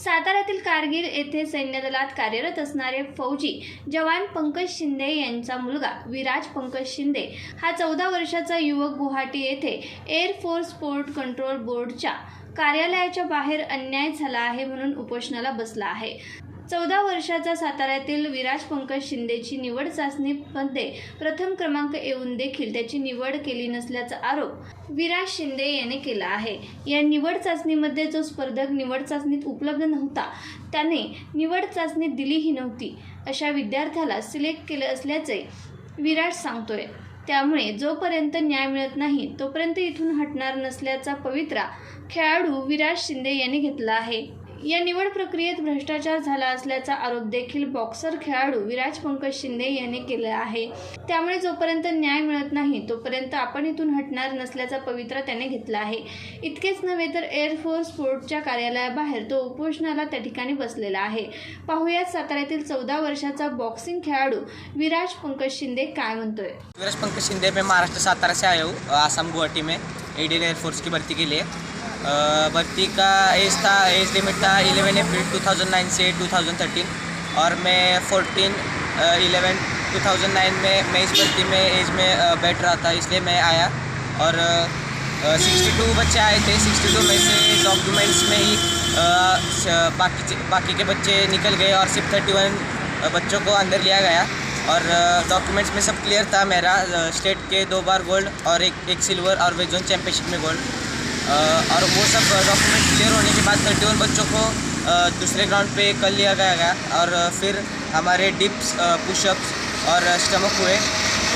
साताऱ्यातील कारगिल येथे सैन्य दलात कार्यरत असणारे फौजी जवान पंकज शिंदे यांचा मुलगा विराज पंकज शिंदे हा चौदा वर्षाचा युवक गुवाहाटी येथे एअर फोर्स पोर्ट कंट्रोल बोर्डच्या कार्यालयाच्या बाहेर अन्याय झाला आहे म्हणून उपोषणाला बसला आहे. चौदा वर्षाचा साताऱ्यातील विराज पंकज शिंदेची निवड चाचणीमध्ये प्रथम क्रमांक येऊन देखील त्याची निवड केली नसल्याचा आरोप विराज शिंदे याने केला आहे. या निवड चाचणीमध्ये जो स्पर्धक निवड चाचणीत उपलब्ध नव्हता त्याने निवड चाचणी दिलीही नव्हती. अशा विद्यार्थ्याला सिलेक्ट केलं असल्याचे विराज सांगतोय. त्यामुळे जोपर्यंत न्याय मिळत नाही तोपर्यंत इथून हटणार नसल्याचा पवित्रा खेळाडू विराज शिंदे यांनी घेतला आहे. या निवड प्रक्रियेत भ्रष्टाचार झाला असल्याचा आरोप देखील बॉक्सर खेळाडू विराज पंकज शिंदे यांनी केला आहे. त्यामुळे जोपर्यंत न्याय मिळत नाही तोपर्यंत आपण इथून हटणार नसल्याचा पवित्रा त्याने घेतला आहे. इतकेच नव्हे तर एअरफोर्स पोर्टच्या कार्यालयाबाहेर तो उपोषणाला त्या ठिकाणी बसलेला आहे. पाहुयात साताऱ्यातील चौदा वर्षाचा बॉक्सिंग खेळाडू विराज पंकज शिंदे काय म्हणतोय? विराज पंकज शिंदे मैं महाराष्ट्र सातारा से आया हूँ आसाम गुवाहाटी में इंडियन एयरफोर्स की भर्ती के लिए भर्ती का एज था, एज लिमिट था 11 अप्रैल 2009 से 2013 और मैं 14 इलेवन 2009 में, मैं इस भर्ती में एज में बैठ रहा था, इसलिए मैं आया। और सिक्सटी टू बच्चे आए थे, सिक्सटी टू में से डॉक्यूमेंट्स में ही बाकी बाकी के बच्चे निकल गए और सिर्फ़ थर्टी वन बच्चों को अंदर लिया गया। और डॉक्यूमेंट्स में सब क्लियर था मेरा स्टेट के दो बार गोल्ड और एक एक सिल्वर और वेज जोन चैम्पियनशिप में गोल्ड और वो सब डॉक्यूमेंट क्लियर होने के बाद थर्टी वन बच्चों को दूसरे ग्राउंड पे कर लिया गया गया और फिर हमारे डिप्स पुशअप्स और स्टमक हुए।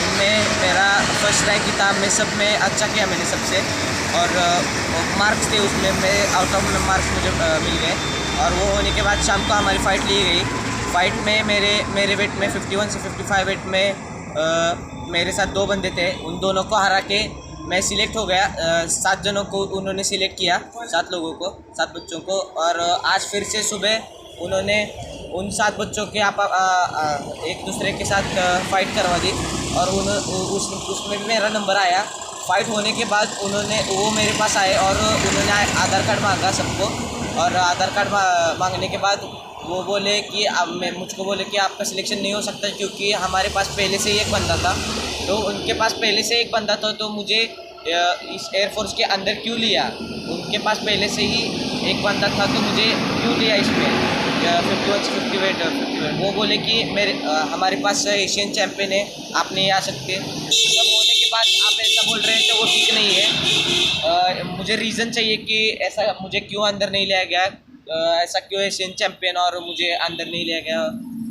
उनमें मेरा फ़र्स्ट रैंक था मैं सब में अच्छा किया मैंने सबसे। और मार्क्स थे उसमें मैं आउट ऑफ़ मार्क्स मुझे मिल गए। और वो होने के बाद शाम को हमारी फ़ाइट ली गई। फाइट में मेरे मेरे वेट में 51 से 55 वेट में अ, मेरे साथ दो बंदे थे। उन दोनों को हरा के मैं सिलेक्ट हो गया सात जनों को उन्होंने सिलेक्ट किया सात लोगों को सात बच्चों को। और आज फिर से सुबह उन्होंने उन सात बच्चों के आप आ, आ, एक दूसरे के साथ फाइट करवा दी। और उन उस उसमें भी मेरा नंबर आया। फाइट होने के बाद उन्होंने वो मेरे पास आए और उन्होंने आधार कार्ड मांगा सबको। और आधार कार्ड मांगने के बाद वो बोले कि अब मैं मुझको बोले कि आपका सिलेक्शन नहीं हो सकता क्योंकि हमारे पास पहले से ही एक बंदा था। तो उनके पास पहले से एक बंदा था तो मुझे इस एयरफोर्स के अंदर क्यों लिया? उनके पास पहले से ही एक बंदा था तो मुझे क्यों लिया इसमें? फिफ्टी वन फिफ्टी वेट वो बोले कि मेरे हमारे पास एशियन चैम्पियन है, आप नहीं आ सकते। सब होने के बाद आप ऐसा बोल रहे हैं तो वो ठीक नहीं है। मुझे रीज़न चाहिए कि ऐसा मुझे क्यों अंदर नहीं लिया गया? ऐसा क्यों एशियन चैम्पियन और मुझे अंदर नहीं लिया गया?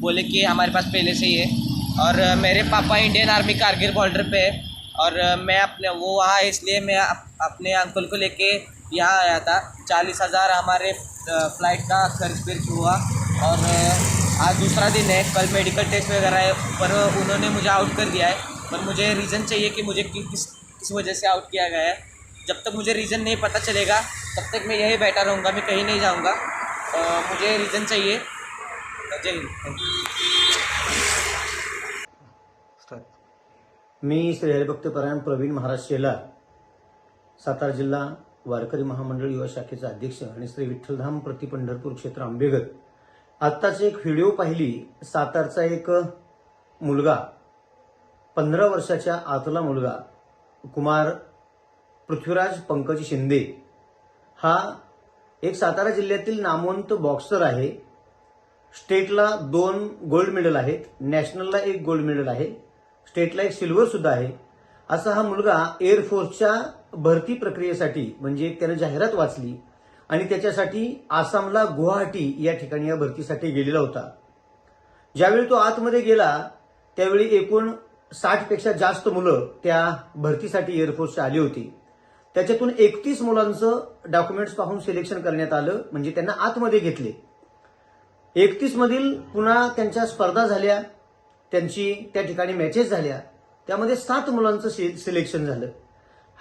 बोले कि हमारे पास पहले से ही है। और मेरे पापा इंडियन आर्मी कारगिल बॉर्डर पे है। और मैं अपने वो वहाँ इसलिए मैं अप, अपने अंकल को लेके यहाँ आया था। चालीस हज़ार हमारे फ़्लाइट का खर्च फिर्च हुआ। और आज दूसरा दिन है। कल मेडिकल टेस्ट वगैरह है पर उन्होंने मुझे आउट कर दिया है। पर मुझे रीज़न चाहिए कि मुझे कि, किस किस वजह से आउट किया गया है। जब तक मुझे रीज़न नहीं पता चलेगा तब तक मैं यही बैठा रहूँगा मैं कहीं नहीं जाऊँगा। मुझे रीज़न चाहिए। जय हिंद। थैंक यू मी श्री हरिभक्तपरायण प्रवीण महाराज शेलार सातारा जिल्हा वारकरी महामंडळ युवा शाखेचा अध्यक्ष आणि श्री विठ्ठलधाम प्रति पंढरपूर क्षेत्र आंबेगत आत्ताच एक व्हिडिओ पाहिली सातारचा एक मुलगा पंधरा वर्षाच्या आतला मुलगा कुमार पृथ्वीराज पंकज शिंदे. हा एक सातारा जिल्ह्यातील नामवंत बॉक्सर आहे. स्टेटला दोन गोल्ड मेडल आहेत नॅशनलला एक गोल्ड मेडल आहे. स्टेटला एक सिल्वर सुद्धा आहे. असा हा मुलगा एअरफोर्सच्या भरती प्रक्रियेसाठी म्हणजे त्यानं जाहिरात वाचली आणि त्याच्यासाठी आसामला गुवाहाटी या ठिकाणी या भरतीसाठी गेलेला होता. ज्यावेळी तो आतमध्ये गेला त्यावेळी एकूण साठपेक्षा जास्त मुलं त्या भरतीसाठी एअरफोर्सच्या आली होती. त्याच्यातून एकतीस मुलांचं डॉक्युमेंट्स पाहून सिलेक्शन करण्यात आलं म्हणजे त्यांना आतमध्ये घेतले. एकतीस मधील पुन्हा त्यांच्या स्पर्धा झाल्या. त्यांची त्या ठिकाणी मॅचेस झाल्या. त्यामध्ये सात मुलांचं सि- सिलेक्शन झालं.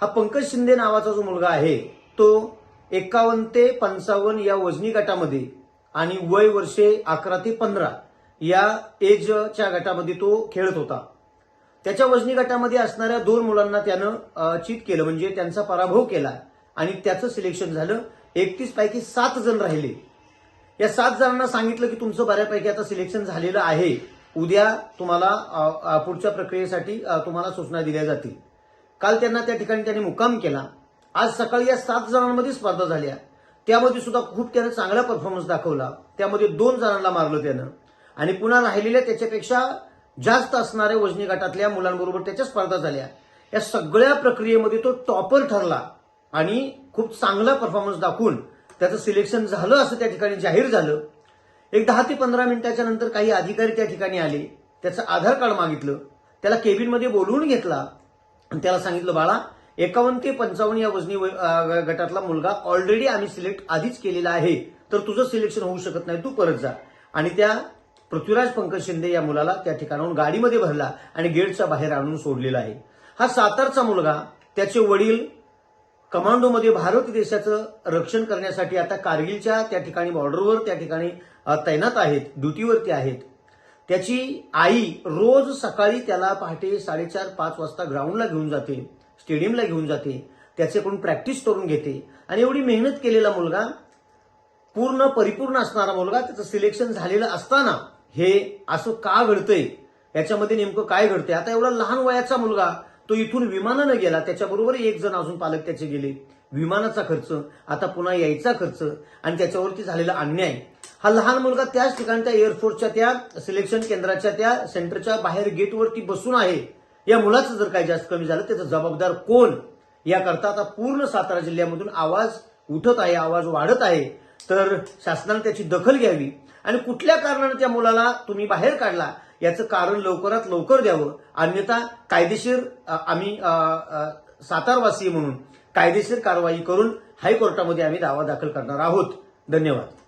हा पंकज शिंदे नावाचा जो मुलगा आहे तो एकावन्न ते पंचावन्न या वजनी गटामध्ये आणि वय वर्षे अकरा ते पंधरा या एजच्या गटामध्ये तो खेळत होता. त्याच्या वजनी गटामध्ये असणाऱ्या दोन मुलांना त्यानं अ, चीट केलं. म्हणजे त्यांचा पराभव केला आणि त्याचं सिलेक्शन झालं. एकतीस पैकी सात जण राहिले. या सात जणांना सांगितलं की तुमचं बऱ्यापैकी आता सिलेक्शन झालेलं आहे. उद्या तुम्हाला पुढच्या प्रक्रियेसाठी तुम्हाला सूचना दिल्या जातील. काल त्यांना त्या ठिकाणी त्यांनी मुक्काम केला. आज सकाळी या सात जणांमध्ये स्पर्धा झाल्या त्यामध्ये सुद्धा खूप त्यानं चांगला परफॉर्मन्स दाखवला. त्यामध्ये दोन जणांना मारलं त्यानं. आणि पुन्हा राहिलेल्या त्याच्यापेक्षा जास्त असणाऱ्या वजनी गटातल्या मुलांबरोबर त्याच्या स्पर्धा झाल्या. या सगळ्या प्रक्रियेमध्ये तो टॉपर ठरला. आणि खूप चांगला परफॉर्मन्स दाखवून त्याचं सिलेक्शन झालं असं त्या ठिकाणी जाहीर झालं. एक दहा ते पंधरा मिनिटाच्या नंतर काही अधिकारी त्या ठिकाणी आले. त्याचं आधार कार्ड मागितलं. त्याला केबिनमध्ये बोलवून घेतला. आणि त्याला सांगितलं बाळा एकावन्न ते पंचावन्न या वजनी गटातला मुलगा ऑलरेडी आम्ही सिलेक्ट आधीच केलेला आहे. तर तुझं सिलेक्शन होऊ शकत नाही. तू परत जा. आणि त्या पृथ्वीराज पंकज शिंदे या मुलाला त्या ठिकाणाहून गाडीमध्ये भरला आणि गेटच्या बाहेर आणून सोडलेला आहे. हा सातारचा मुलगा त्याचे वडील कमांडोमध्ये भारत देशाचं रक्षण करण्यासाठी आता कारगिलच्या त्या ठिकाणी बॉर्डरवर त्या ठिकाणी तैनात आहेत ड्युटीवरती आहेत. त्याची आई रोज सकाळी त्याला पहाटे साडेचार पाच वाजता ग्राउंडला घेऊन जाते स्टेडियमला घेऊन जाते त्याच्याकडून प्रॅक्टिस करून घेते. आणि एवढी मेहनत केलेला मुलगा पूर्ण परिपूर्ण असणारा मुलगा त्याचं सिलेक्शन झालेलं असताना हे असं का घडतंय? याच्यामध्ये नेमकं काय घडतंय? आता एवढा लहान वयाचा मुलगा तो इथून विमानानं गेला त्याच्याबरोबर एक जण अजून पालक त्याचे गेले. विमानाचा खर्च आता पुन्हा यायचा खर्च आणि त्याच्यावरती झालेला अन्याय. हा लहान मुलगा त्याच ठिकाणी त्या एअरफोर्सच्या त्या सिलेक्शन केंद्राच्या त्या सेंटरच्या बाहेर गेटवरती बसून आहे. या मुलाचं जर काही जास्त कमी झालं त्याचा जबाबदार कोण? याकरता आता पूर्ण सातारा जिल्ह्यामधून आवाज उठत आहे आवाज वाढत आहे. तर शासनाने त्याची दखल घ्यावी. आणि कुठल्या कारणाने त्या मुलाला तुम्ही बाहेर काढला? याचं कारण लवकरात लवकर द्यावं. अन्यथा कायदेशीर आम्ही सातारवासी म्हणून कायदेशीर कारवाई करून हायकोर्टामध्ये आम्ही दावा दाखल करणार आहोत. धन्यवाद.